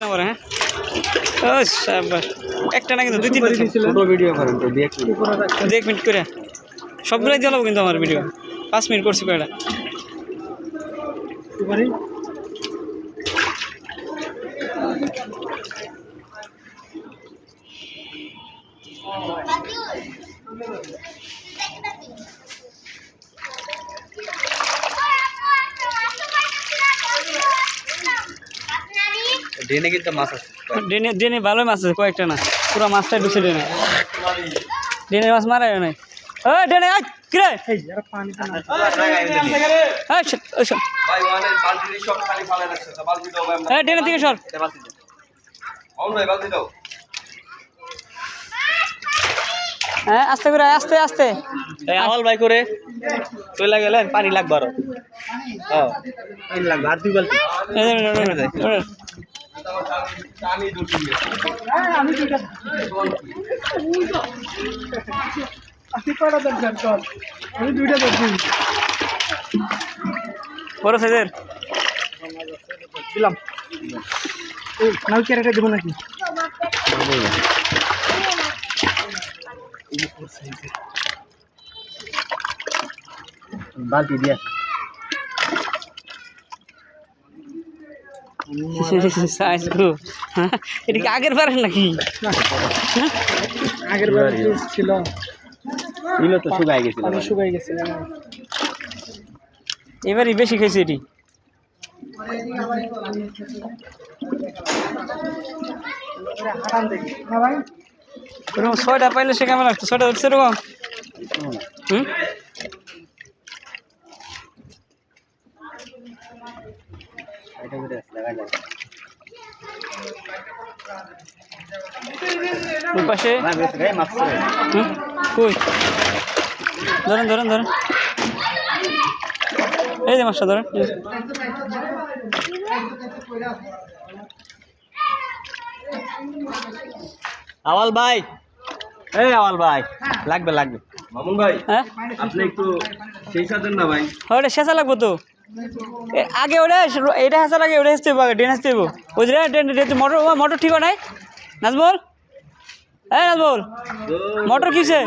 হ্যাঁ? ও সাবাস একটা না কিন্তু দুই তিনটা ছিল। ছোট ভিডিও করেন তো দিয়ে এক মিনিট। করে। সবগুলাই জ্বালাবো কিন্তু আমার ভিডিও পাঁচ মিনিট করছি কয়টা? ড্রেনে কিন্তু মাছ আছে ডেনে ডেনে ভালোই মাছ আছে কয়েকটা না পুরো মাছটাই ঢুকছে ডেনে ডেনে মাছ মারা নাই ও কিরে থেকে সর বালতি দাও মামুন ভাই বালতি দাও হ্যাঁ আস্তে করে আস্তে আস্তে এই আমল ভাই করে চলে গেলেন পানি লাগবে আরও হ্যাঁ পানি লাগবে আর দুই বালতি এই যে, এই যে। আমি বড় সাইজের? দিলাম। এই নাও ক্যারেটে দেবো নাকি? বালতি দিয়ে। সাইজ এটা কি আগের বার নাকি? আগের বার যে ছিল। ছিল তো শুকাই গেছিল শুকাই গেছিল এবারই বেশি খেয়েছি এটি? এরকম ছয়টা পাইলে সে কেমন লাগতো? ছয়টা উঠছে এরকম? হুম? এটা করে লাগা যায় ওই পাশে। হুম? কই? ধরেন ধরেন ধরেন। এই যে মাছটা ধরেন। আওয়াল ভাই। এই আওয়াল ভাই লাগবে লাগবে। মামুন ভাই হ্যাঁ? আপনি একটু সেই সাথে না ভাই। ওটা শেষা লাগবো তো। আগে ওটা এটা হাসার আগে ওটা হাসতে আগে ডেন হাসতে বুঝলে ডেন মোটর মোটর ঠিক নাই নাজবল হ্যাঁ নাজবল মোটর কিসে